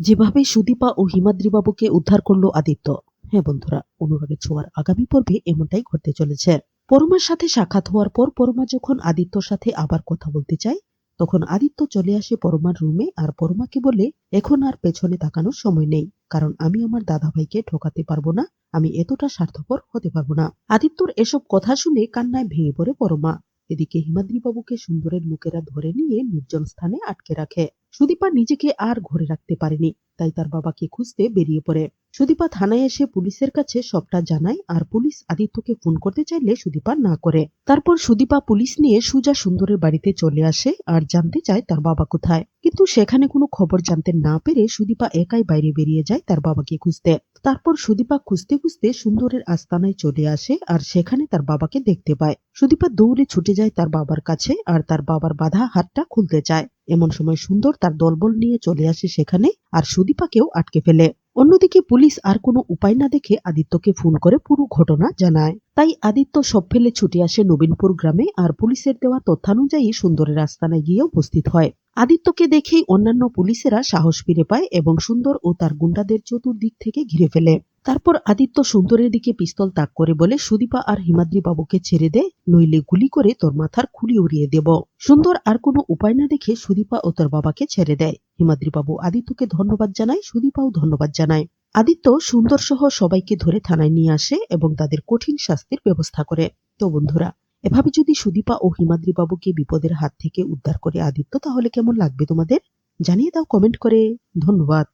যেভাবে সুদীপা ও হিমাদ্রিবাবুকে উদ্ধার করল আদিত্য। হ্যাঁ বন্ধুরা, অনুরাগের ছোঁয়ার আগামী পর্বে এমনটাই ঘটতে চলেছে। পরমার সাথে সাক্ষাৎ হওয়ার পর পরমা যখন আদিত্যর সাথে আবার কথা বলতে চায়, তখন আদিত্য চলে আসে পরমার রুমে আর পরমাকে বলে, এখন আর পেছনে তাকানোর সময় নেই, কারণ আমি আমার দাদাভাইকে ঠকাতে পারব না, আমি এতটা স্বার্থপর হতে পারব না। আদিত্যর এসব কথা শুনে কান্নায় ভেঙে পড়ে পরমা। এদিকে হিমাদ্রিবাবুকে সুন্দরের লোকেরা ধরে নিয়ে নির্জন স্থানে আটকে রাখে। সুদীপা নিজেকে আর ঘরে রাখতে পারেনি, তাই তার বাবাকে খুঁজতে বেরিয়ে পড়ে। সুদীপা থানায় এসে পুলিশের কাছে সবটা জানায় আর পুলিশ আদিত্যকে ফোন করতে চাইলে সুদীপা না করে। তারপর সুদীপা পুলিশ নিয়ে সুজা সুন্দরের বাড়িতে চলে আসে আর জানতে চায় তার বাবা কোথায়। কিন্তু সেখানে কোনো খবর জানতে না পেরে সুদীপা একাই বাইরে বেরিয়ে যায় তার বাবাকে খুঁজতে। তারপর সুদীপা খুঁজতে খুঁজতে সুন্দরের আস্তানায় চলে আসে আর সেখানে তার বাবাকে দেখতে পায়। সুদীপা দৌড়ে ছুটে যায় তার বাবার কাছে আর তার বাবার বাধা হাতটা খুলতে চায়। এমন সময় সুন্দর তার দলবল নিয়ে চলে আসে সেখানে আর সুদীপাকেও আটকে ফেলে। অন্যদিকে পুলিশ আর কোনো উপায় না দেখে আদিত্যকে ফোন করে পুরো ঘটনা জানায়। তাই আদিত্য সব ফেলে ছুটে আসে নবীনপুর গ্রামে আর পুলিশের দেওয়া তথ্যানুযায়ী সুন্দরের আস্তানায় গিয়ে উপস্থিত হয়। আদিত্যকে দেখেই অন্যান্য পুলিশেরা সাহস ফিরে পায় এবং সুন্দর ও তার গুন্ডাদের চতুর্দিক থেকে ঘিরে ফেলে। তারপর আদিত্য সুন্দরের দিকে পিস্তল তাক করে বলে, সুদীপা আর হিমাদ্রি বাবুকে ছেড়ে দে, নইলে গুলি করে তোর মাথার খুলি উড়িয়ে দেব। সুন্দর আর কোনো উপায় না দেখে সুদীপা ও তার বাবাকে ছেড়ে দেয়। হিমাদ্রি বাবু আদিত্যকে ধন্যবাদ জানায়, সুদীপাও ধন্যবাদ জানায়। আদিত্য সুন্দর সহ সবাইকে ধরে থানায় নিয়ে আসে এবং তাদের কঠিন শাস্তির ব্যবস্থা করে। তো বন্ধুরা, এভাবে যদি সুদীপা ও হিমাদ্রি বাবুকে বিপদের হাত থেকে উদ্ধার করে আদিত্য, তাহলে কেমন লাগবে তোমাদের? জানিয়ে দাও কমেন্ট করে। ধন্যবাদ।